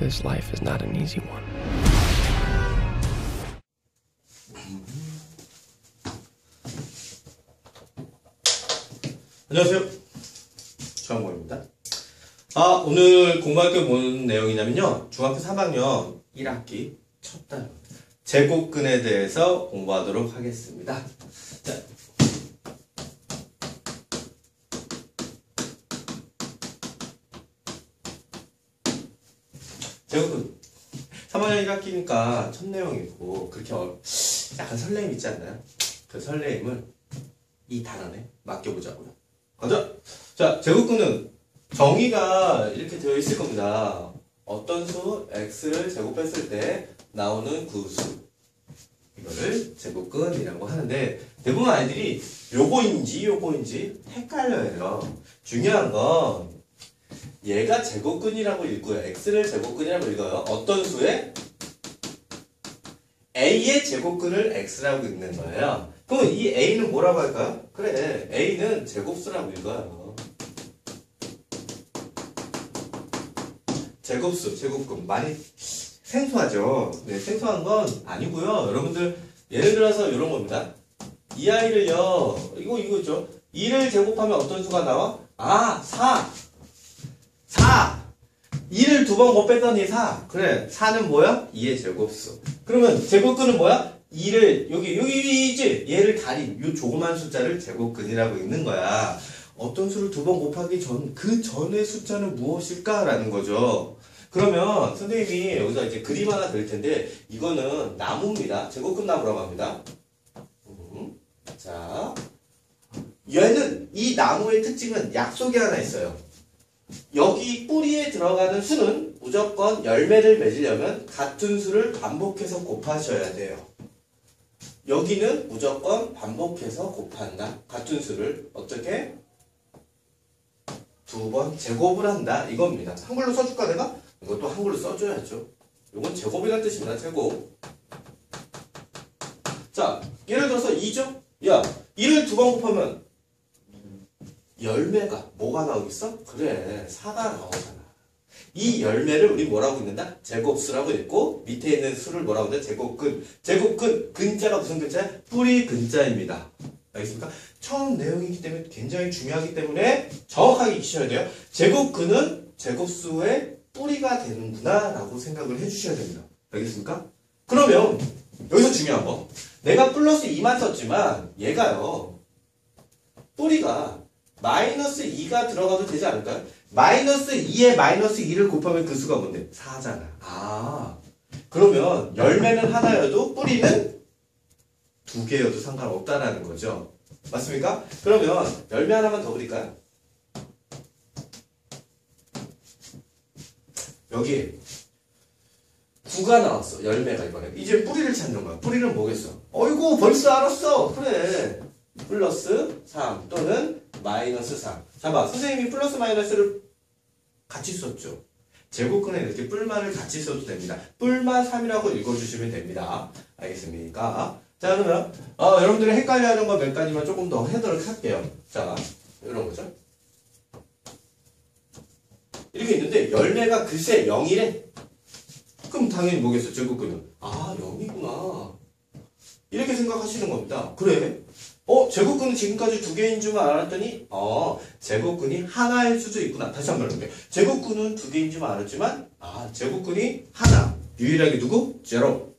This life is not an easy one. 안녕하세요. 주한공입니다. 아, 오늘 공부할 게 뭔 내용이냐면요. 중학교 3학년 1학기 첫 달. 제곱근에 대해서 공부하도록 하겠습니다. 자. 제곱근. 3학년 1학기니까 첫 내용이고, 그렇게 어- 약간 설레임 있지 않나요? 그 설레임을 이 단원에 맡겨보자고요. 가자! 자, 제곱근은 정의가 이렇게 되어 있을 겁니다. 어떤 수 x를 제곱했을 때 나오는 그 수. 이거를 제곱근이라고 하는데 대부분 아이들이 요거인지 요거인지 헷갈려요. 중요한 건 얘가 제곱근이라고 읽고요. x를 제곱근이라고 읽어요. 어떤 수에 a의 제곱근을 x라고 읽는 거예요. 그럼 이 a는 뭐라고 할까요? 그래, a는 제곱수라고 읽어요. 제곱수, 제곱근 많이 생소하죠. 네, 생소한 건 아니고요. 여러분들 예를 들어서 이런 겁니다. 이 아이를요, 이거 이거죠. 2를 제곱하면 어떤 수가 나와? 아, 4. 4. 2를 두번못 뺐더니 4. 그래, 4는 뭐야? 2의 제곱수. 그러면 제곱근은 뭐야? 2를 여기 여기지 얘를 다리 요 조그만 숫자를 제곱근이라고 읽는 거야. 어떤 수를 두 번 곱하기 전 그 전의 숫자는 무엇일까라는 거죠. 그러면 선생님이 여기서 이제 그림 하나 그릴 텐데 이거는 나무입니다. 제곱근 나무라고 합니다. 음, 자, 얘는 이 나무의 특징은 약속이 하나 있어요. 여기 뿌리에 들어가는 수는 무조건 열매를 맺으려면 같은 수를 반복해서 곱하셔야 돼요. 여기는 무조건 반복해서 곱한다. 같은 수를 어떻게? 두 번 제곱을 한다. 이겁니다. 한글로 써줄까 내가? 이것도 한글로 써줘야죠. 이건 제곱이라는 뜻입니다. 제곱. 자, 예를 들어서 2죠? 야, 2를 두 번 곱하면 열매가 뭐가 나오겠어? 그래, 4가 나오잖아. 이 열매를 우리 뭐라고 읽는다? 제곱수라고 읽고 밑에 있는 수를 뭐라고 읽는다? 제곱근. 제곱근 근자가 무슨 근자야? 뿌리 근자입니다. 알겠습니까? 처음 내용이기 때문에 굉장히 중요하기 때문에 정확하게 익히셔야 돼요. 제곱근은 제곱수의 뿌리가 되는구나 라고 생각을 해주셔야 됩니다. 알겠습니까? 그러면 여기서 중요한 거 내가 플러스 2만 썼지만 얘가요 뿌리가 마이너스 2가 들어가도 되지 않을까요? 마이너스 2에 마이너스 2를 곱하면 그 수가 뭔데? 4잖아. 아, 그러면 열매는 하나여도 뿌리는 두 개여도 상관없다라는 거죠. 맞습니까? 그러면 열매 하나만 더 그릴까요? 여기 9가 나왔어. 열매가 이번에. 이제 뿌리를 찾는 거야. 뿌리는 뭐겠어? 어이구 벌써 알았어. 그래. 플러스 3 또는 마이너스 3. 잠깐 선생님이 플러스 마이너스를 같이 썼죠. 제곱근에 이렇게 뿔만을 같이 써도 됩니다. 뿔만 3이라고 읽어주시면 됩니다. 알겠습니까? 자 그러면 어, 여러분들이 헷갈려하는 거 몇 가지만 조금 더 해도록 할게요. 자 이런 거죠. 이렇게 있는데 열매가 글쎄 0이래. 그럼 당연히 뭐겠어? 제곱근은 아 0이구나. 이렇게 생각하시는 겁니다. 그래? 어, 제곱근은 지금까지 두 개인 줄만 알았더니, 어, 제곱근이 하나일 수도 있구나. 다시 한번 해볼게요. 제곱근은 두 개인 줄만 알았지만, 아, 제곱근이 하나. 유일하게 누구? 제로.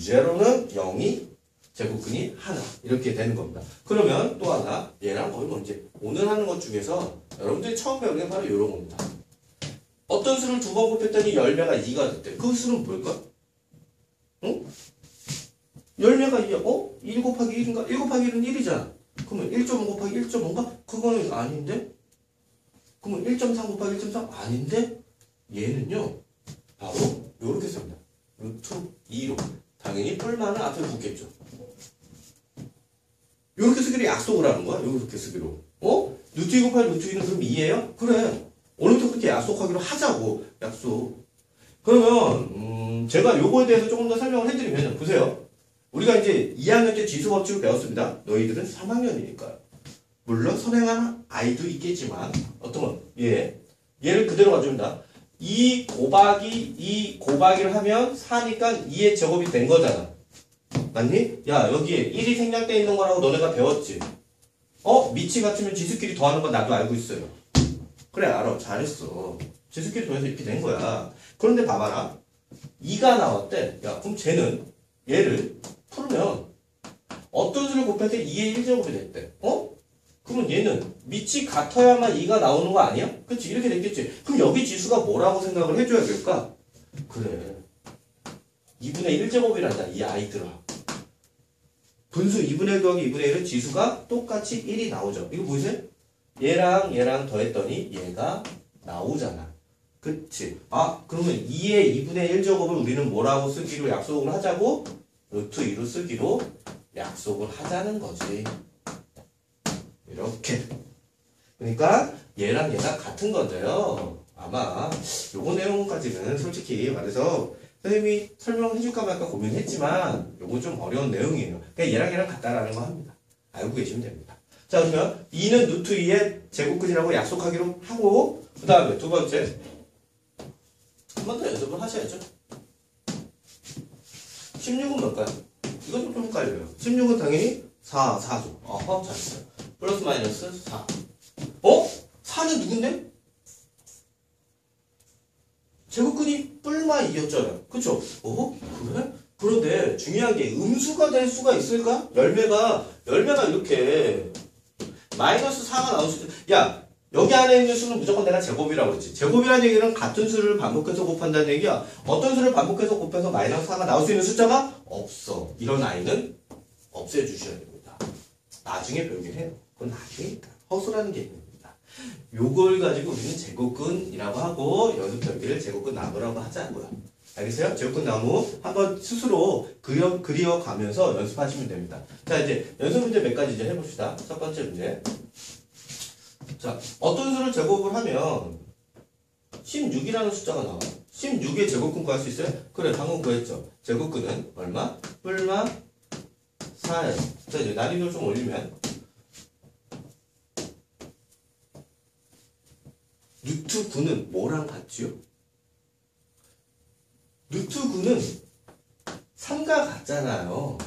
제로는 0이, 제곱근이 하나. 이렇게 되는 겁니다. 그러면 또 하나, 얘랑 거의 뭐 이제 오늘 하는 것 중에서 여러분들이 처음 배우는 게 바로 이런 겁니다. 어떤 수를 두 번 곱했더니 열매가 2가 됐대. 그 수는 뭘까? 응? 열매가 2야. 어? 1 곱하기 1인가? 1 곱하기 1은 1이잖아. 그러면 1.5 곱하기 1.5인가? 그거는 아닌데? 그러면 1.3 곱하기 1.3 아닌데? 얘는요. 바로 요렇게 씁니다. 루트 2로. 당연히 뿔만은 앞에 붙겠죠. 요렇게 쓰기로 약속을 하는 거야. 요렇게 쓰기로. 어? 루트 2 곱하기 루트 2는 그럼 2예요? 그래. 오늘부터 그렇게 약속하기로 하자고. 약속. 그러면 음, 제가 요거에 대해서 조금 더 설명을 해드리면 보세요. 우리가 이제 2학년 때 지수 법칙을 배웠습니다. 너희들은 3학년이니까. 물론 선행하는 아이도 있겠지만 어떤 건 예. 얘를 그대로 가져온다. 2 곱하기 2 곱하기를 하면 4니까 2의 제곱이 된 거잖아. 맞니? 야, 여기에 1이 생략돼 있는 거라고 너네가 배웠지? 어? 밑이 같으면 지수끼리 더하는 건 나도 알고 있어요. 그래, 알아. 잘했어. 지수끼리 더해서 이렇게 된 거야. 그런데 봐봐라. 2가 나왔대. 야, 그럼 쟤는 얘를 풀면 어떤 수를 곱할 때 2의 1제곱이 됐대. 어? 그러면 얘는 밑이 같아야만 2가 나오는 거 아니야? 그치? 이렇게 됐겠지. 그럼 여기 지수가 뭐라고 생각을 해줘야 될까? 그래. 2분의 1제곱이란다. 이 아이들아. 분수 2분의 1 더하기 2분의 1은 지수가 똑같이 1이 나오죠. 이거 보이세요? 얘랑 얘랑 더했더니 얘가 나오잖아. 그치? 아, 그러면 2의 2분의 1제곱을 우리는 뭐라고 쓰기로 약속을 하자고? 루트 2로 쓰기로 약속을 하자는 거지. 이렇게. 그러니까 얘랑 얘가 같은 건데요. 아마 요거 내용까지는 솔직히 말해서 선생님이 설명해 줄까 말까 고민했지만 요거 좀 어려운 내용이에요. 그냥 얘랑 얘랑 같다라는 거 합니다. 알고 계시면 됩니다. 자 그러면 2는 루트 2의 제곱근이라고 약속하기로 하고 그 다음에 두 번째 한 번 더 연습을 하셔야죠. 16은 뭘까요? 이건 좀 헷갈려요. 16은 당연히 4, 4죠. 어허, 잘했어요. 플러스 마이너스 4. 어? 4는 누군데? 제곱근이 뿔마 2였잖아요. 그쵸? 어? 그래? 그런데 중요한 게 음수가 될 수가 있을까? 열매가, 열매가 이렇게 마이너스 4가 나올 수 있... 야, 여기 안에 있는 수는 무조건 내가 제곱이라고 그랬지. 제곱이라는 얘기는 같은 수를 반복해서 곱한다는 얘기야. 어떤 수를 반복해서 곱해서 마이너스 4가 나올 수 있는 숫자가 없어. 이런 아이는 없애주셔야 됩니다. 나중에 배우긴 해요. 그건 나중이니까. 허수라는 게 있는 겁니다. 요걸 가지고 우리는 제곱근이라고 하고 연습 별기를 제곱근 나무라고 하자고요. 알겠어요? 제곱근 나무 한번 스스로 그려, 그려가면서 연습하시면 됩니다. 자, 이제 연습 문제 몇 가지 이제 해봅시다. 첫 번째 문제. 자, 어떤 수를 제곱을 하면 16이라는 숫자가 나와요. 16의 제곱근 구할 수 있어요? 그래, 방금 구했죠. 제곱근은 얼마? 뿔마 4예요. 자, 이제 난이도 좀 올리면 루트 9는 뭐랑 같지요? 루트 9는 3과 같잖아요.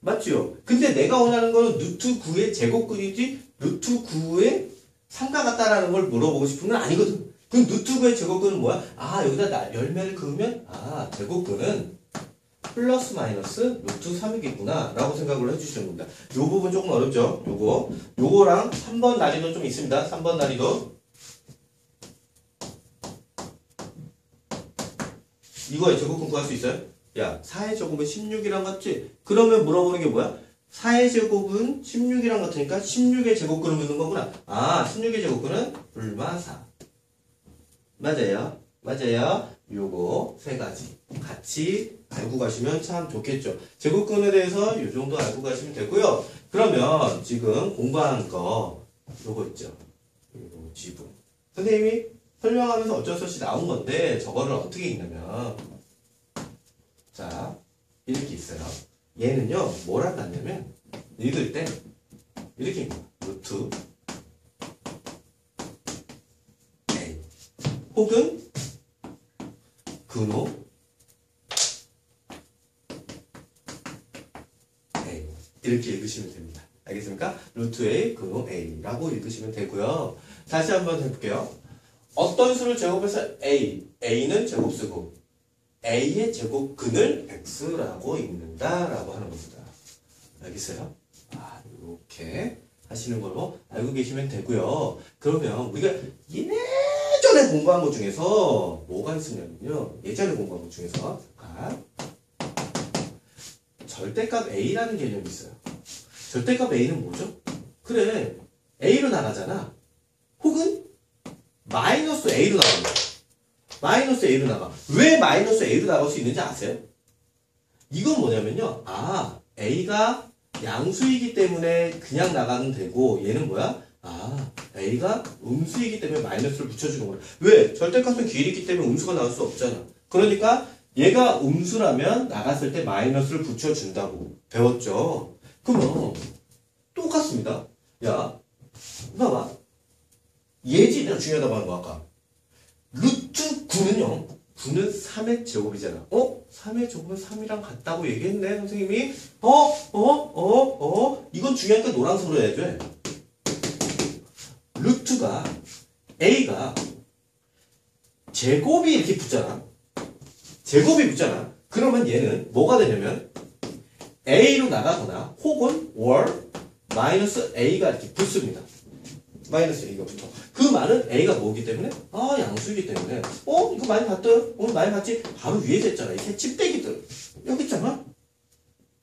맞지요? 근데 내가 원하는 거는 루트 9의 제곱근이지 루트 9의 3과 같다라는 걸 물어보고 싶은 건 아니거든. 그럼 루트 9의 제곱근은 뭐야? 아 여기다 나- 열매를 그으면 아 제곱근은 플러스 마이너스 루트 3이겠구나 라고 생각을 해주시는 겁니다. 요 부분 조금 어렵죠? 요거 요거랑 3번 난이도 좀 있습니다. 3번 난이도 이거에 제곱근 구할 수 있어요? 야 4의 제곱은 16이랑 같지? 그러면 물어보는 게 뭐야? 4의 제곱은 16이랑 같으니까 16의 제곱근을 묻는 거구나. 아, 16의 제곱근은 불마 4. 맞아요. 맞아요. 요거 세 가지 같이 알고 가시면 참 좋겠죠. 제곱근에 대해서 요 정도 알고 가시면 되고요. 그러면 지금 공부한 거 요거 있죠. 요 지분. 선생님이 설명하면서 어쩔 수 없이 나온 건데 저거를 어떻게 읽냐면 자 이렇게 있어요. 얘는요 뭐랑 같냐면 읽을 때 이렇게. 루트 A 혹은 근호 A 이렇게 읽으시면 됩니다. 알겠습니까? 루트 A 근호 A라고 읽으시면 되고요. 다시 한번 해볼게요. 어떤 수를 제곱해서 A A는 제곱수고 A의 제곱근을 X라고 읽는다라고 하는 겁니다. 알겠어요? 아, 이렇게 하시는 걸로 알고 계시면 되고요. 그러면 우리가 예전에 공부한 것 중에서 뭐가 있었냐면요. 예전에 공부한 것 중에서 잠깐 절대값 A라는 개념이 있어요. 절대값 A는 뭐죠? 그래, A로 나가잖아. 혹은 마이너스 A로 거야. 마이너스 A로 나가. 왜 마이너스 A로 나갈 수 있는지 아세요? 이건 뭐냐면요. 아, A가 양수이기 때문에 그냥 나가면 되고, 얘는 뭐야? 아, A가 음수이기 때문에 마이너스를 붙여주는 거야. 왜? 절대값은 길이기 때문에 음수가 나올 수 없잖아. 그러니까 얘가 음수라면 나갔을 때 마이너스를 붙여준다고 배웠죠. 그러면 똑같습니다. 야, 봐봐. 예지 내가 중요하다고 하는 거 아까. 루트 9는요. 9는 3의 제곱이잖아. 어? 3의 제곱은 3이랑 같다고 얘기했네, 선생님이. 어? 어? 어? 어? 이건 중요하니까 노란색으로 해야 돼. 루트가 A가 제곱이 이렇게 붙잖아. 제곱이 붙잖아. 그러면 얘는 뭐가 되냐면 A로 나가거나 혹은 or 마이너스 A가 이렇게 붙습니다. 마이너스 A가 붙어. 그 말은 A가 뭐기 때문에? 아, 양수이기 때문에. 어? 이거 많이 봤어요? 오늘 많이 봤지? 바로 위에 됐잖아. 이게 찝대기들. 여기 있잖아?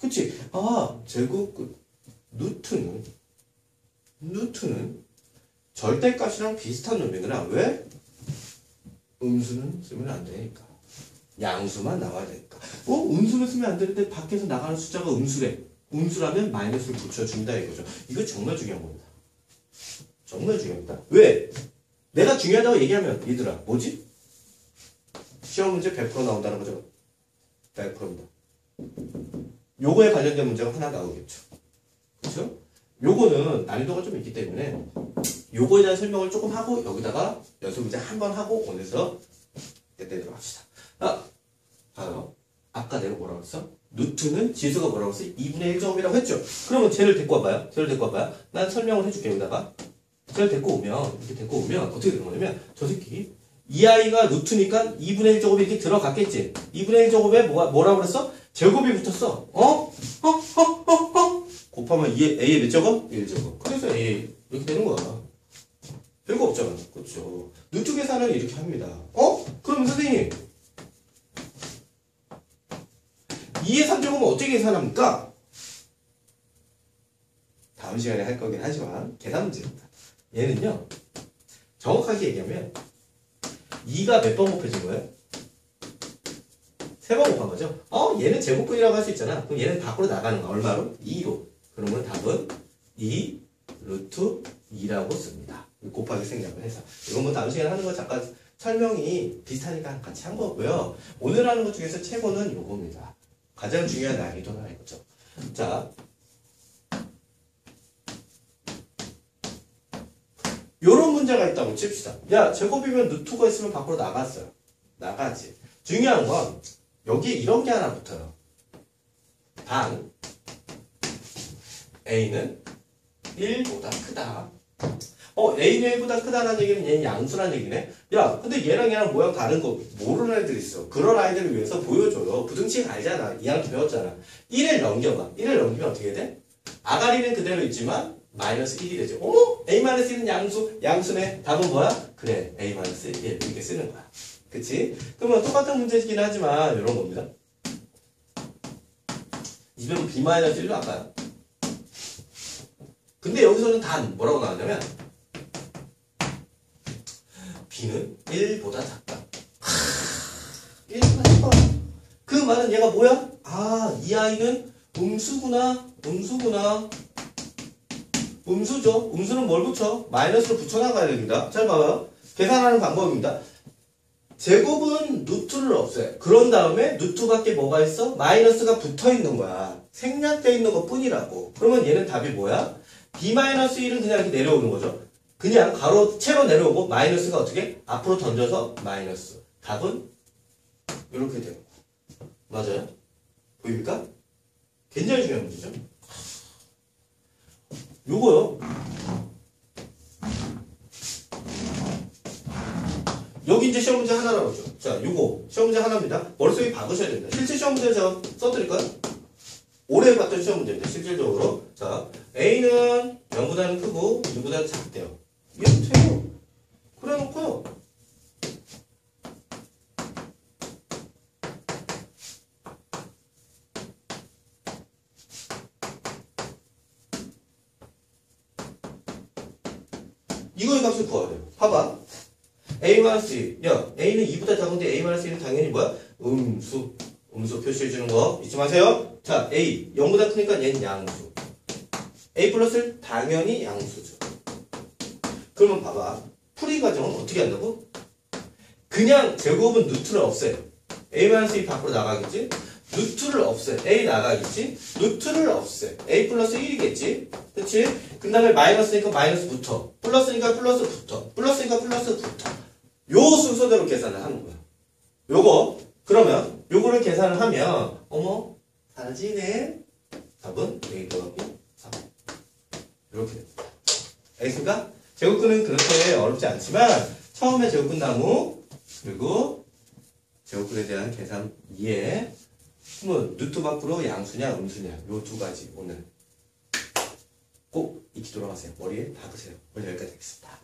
그치? 아, 제곱, 그, 루트는, 루트는 절대값이랑 비슷한 놈이구나. 왜? 음수는 쓰면 안 되니까. 양수만 나와야 되니까. 어? 음수는 쓰면 안 되는데 밖에서 나가는 숫자가 음수래. 음수라면 마이너스를 붙여준다 이거죠. 이거 정말 중요한 겁니다. 정말 중요합니다. 왜? 내가 중요하다고 얘기하면 얘들아 뭐지? 시험 문제 100% 나온다는 거죠. 100%입니다. 요거에 관련된 문제가 하나 나오겠죠. 그렇죠? 요거는 난이도가 좀 있기 때문에 요거에 대한 설명을 조금 하고 여기다가 연습 문제 한 번 하고 오늘서 때때도록 합시다. 아, 봐요. 아까 내가 뭐라고 했어? 루트는 지수가 뭐라고 했어? 2분의 1제곱이라고 했죠? 그러면 쟤를 데리고 와봐요. 쟤를 데리고 와봐요. 난 설명을 해줄게, 여기다가. 쟤를 데리고 오면, 이렇게 데리고 오면 어떻게 되는 거냐면, 저 새끼, 이 아이가 루트니까 2분의 1 제곱이 이렇게 들어갔겠지? 2분의 1 제곱에 뭐가, 뭐라고 그랬어? 제곱이 붙었어. 어? 어? 어? 어? 어? 곱하면 2의, A의 몇 제곱? 1 제곱. 그래서 A, 이렇게 되는 거야. 별거 없잖아. 그렇죠. 루트 계산을 이렇게 합니다. 어? 그러면 선생님, 2의 3제곱은 어떻게 계산합니까? 다음 시간에 할 거긴 하지만 계산 문제입니다. 얘는요. 정확하게 얘기하면 2가 몇 번 곱해진 거예요? 세 번 곱한 거죠? 어? 얘는 제곱근이라고 할 수 있잖아. 그럼 얘는 밖으로 나가는 거 얼마로? 2로. 그러면 답은 2 루트 2라고 씁니다. 곱하기 생략을 해서. 이건 뭐 다음 시간에 하는 거 잠깐 설명이 비슷하니까 같이 한 거고요. 오늘 하는 것 중에서 최고는 요겁니다. 가장 중요한 난이도는 이거죠. 자, 요런 문제가 있다고 칩시다. 야, 제곱이면 루트가 있으면 밖으로 나갔어요. 나가지. 중요한 건 여기에 이런 게 하나 붙어요. 단 A는 1보다 크다. 어, A는 1보다 크다는 얘기는 얘는 양수란 얘기네. 야, 근데 얘랑 얘랑 모양 다른 거 모르는 애들 있어. 그런 아이들을 위해서 보여줘요. 부등식 알잖아. 2학년 배웠잖아. 1을 넘겨봐. 1을 넘기면 어떻게 돼? 아가리는 그대로 있지만 마이너스 1이 되죠. 어머? A-1은 양수, 양수네. 답은 뭐야? 그래, A-1 이렇게 쓰는 거야. 그치? 그러면 똑같은 문제이긴 하지만 이런 겁니다. 이변 B-1로 할까요? 근데 여기서는 단 뭐라고 나왔냐면 B는 1보다 작다. 1보다 작다. 그 말은 얘가 뭐야? 아, 이 아이는 음수구나. 음수구나. 음수죠. 음수는 뭘 붙여? 마이너스를 붙여나가야 됩니다. 잘 봐봐요. 계산하는 방법입니다. 제곱은 루트를 없애요. 그런 다음에 루트 밖에 뭐가 있어? 마이너스가 붙어 있는 거야. 생략되어 있는 것 뿐이라고. 그러면 얘는 답이 뭐야? B-1은 그냥 이렇게 내려오는 거죠. 그냥 가로 채로 내려오고 마이너스가 어떻게? 앞으로 던져서 마이너스. 답은 이렇게 돼요. 맞아요? 보입니까? 굉장히 중요한 문제죠. 요거요. 여기 이제 시험 문제 하나 나오죠. 자, 요거 시험 문제 하나입니다. 머릿속에 박으셔야 됩니다. 실제 시험 문제 제가 써드릴까요? 올해 봤던 시험 문제인데 실질적으로 자 A는 0보다는 크고 1보다는 작대요. 이렇게 돼요. 그래 놓고요. 이거의 값을 돼요. 봐봐. A-1, 야, A는 2보다 작은데 A-1는 당연히 뭐야? 음수. 음수 표시해주는 거 잊지 마세요. 자, A. 0보다 크니까 얘는 양수. A 플러스를 당연히 양수죠. 그러면 봐봐. 풀이 과정은 어떻게 한다고? 그냥 제곱은 루트를 없애. A-2 밖으로 나가겠지? 루트를 없애. A 나가겠지? 루트를 없애. A 플러스 1이겠지? 그치? 그 다음에 마이너스니까 마이너스 붙어. 플러스니까 플러스 붙어. 플러스니까 플러스 붙어. 요 순서대로 계산을 하는 거야. 요거 그러면 요거를 계산을 하면 어머 사라지네. 답은 A 더하기 3. 이렇게 됩니다. 알겠습니까? 제곱근은 그렇게 어렵지 않지만 처음에 제곱근 나무 그리고 제곱근에 대한 계산 이해 뭐 루트 밖으로 양수냐 음수냐 요 두 가지 오늘 꼭 익히 돌아가세요. 머리에 박으세요. 오늘 여기까지 하겠습니다.